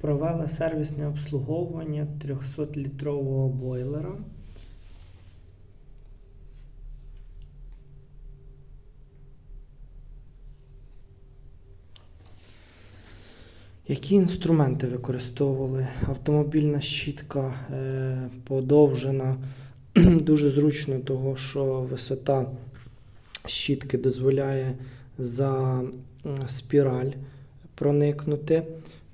Провели сервісне обслуговування 300-літрового бойлера. Які інструменти використовували? Автомобільна щітка е, подовжена. Дуже зручно, того, що висота щітки дозволяє за спіраль проникнути.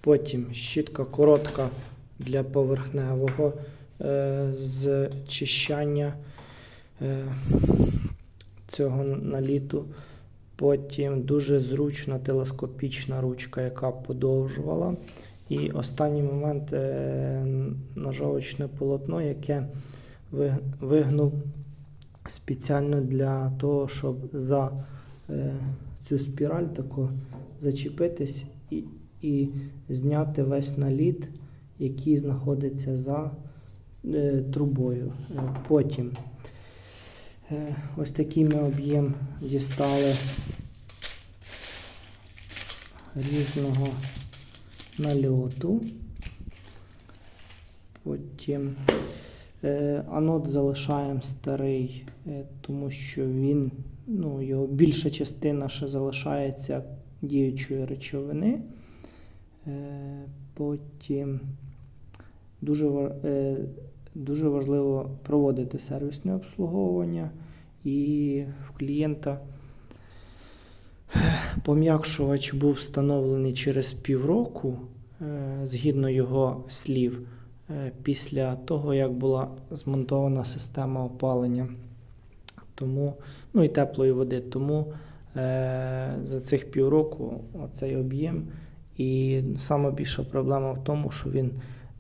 Потім щітка коротка для поверхневого е, зчищання е, цього наліту. Потім дуже зручна телескопічна ручка, яка подовжувала. І останній момент е, ножовочне полотно, яке вигнув спеціально для того, щоб за е, цю спіраль таку зачепитись і, і зняти весь наліт, який знаходиться за е, трубою. Е, Потім е, ось такий ми об'єм дістали різного нальоту. Потім е, анод залишаємо старий, е, тому що він, ну, його більша частина ще залишається діючої речовини. Е, потім дуже, е, дуже важливо проводити сервісне обслуговування і в клієнта пом'якшувач був встановлений через півроку, е, згідно його слів, після того, як була змонтована система опалення. Тому, ну і теплої води. Тому за цих півроку оцей об'єм. І саме більша проблема в тому, що він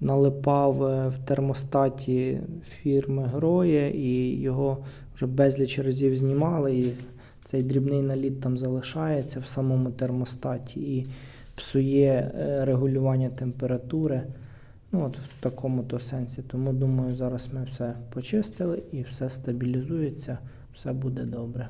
налипав е, в термостаті фірми Гроє, і його вже безліч разів знімали. І цей дрібний наліт там залишається в самому термостаті і псує е, регулювання температури. Ну, от в такому то сенсі. Тому думаю, зараз ми все почистили і все стабілізується, все буде добре.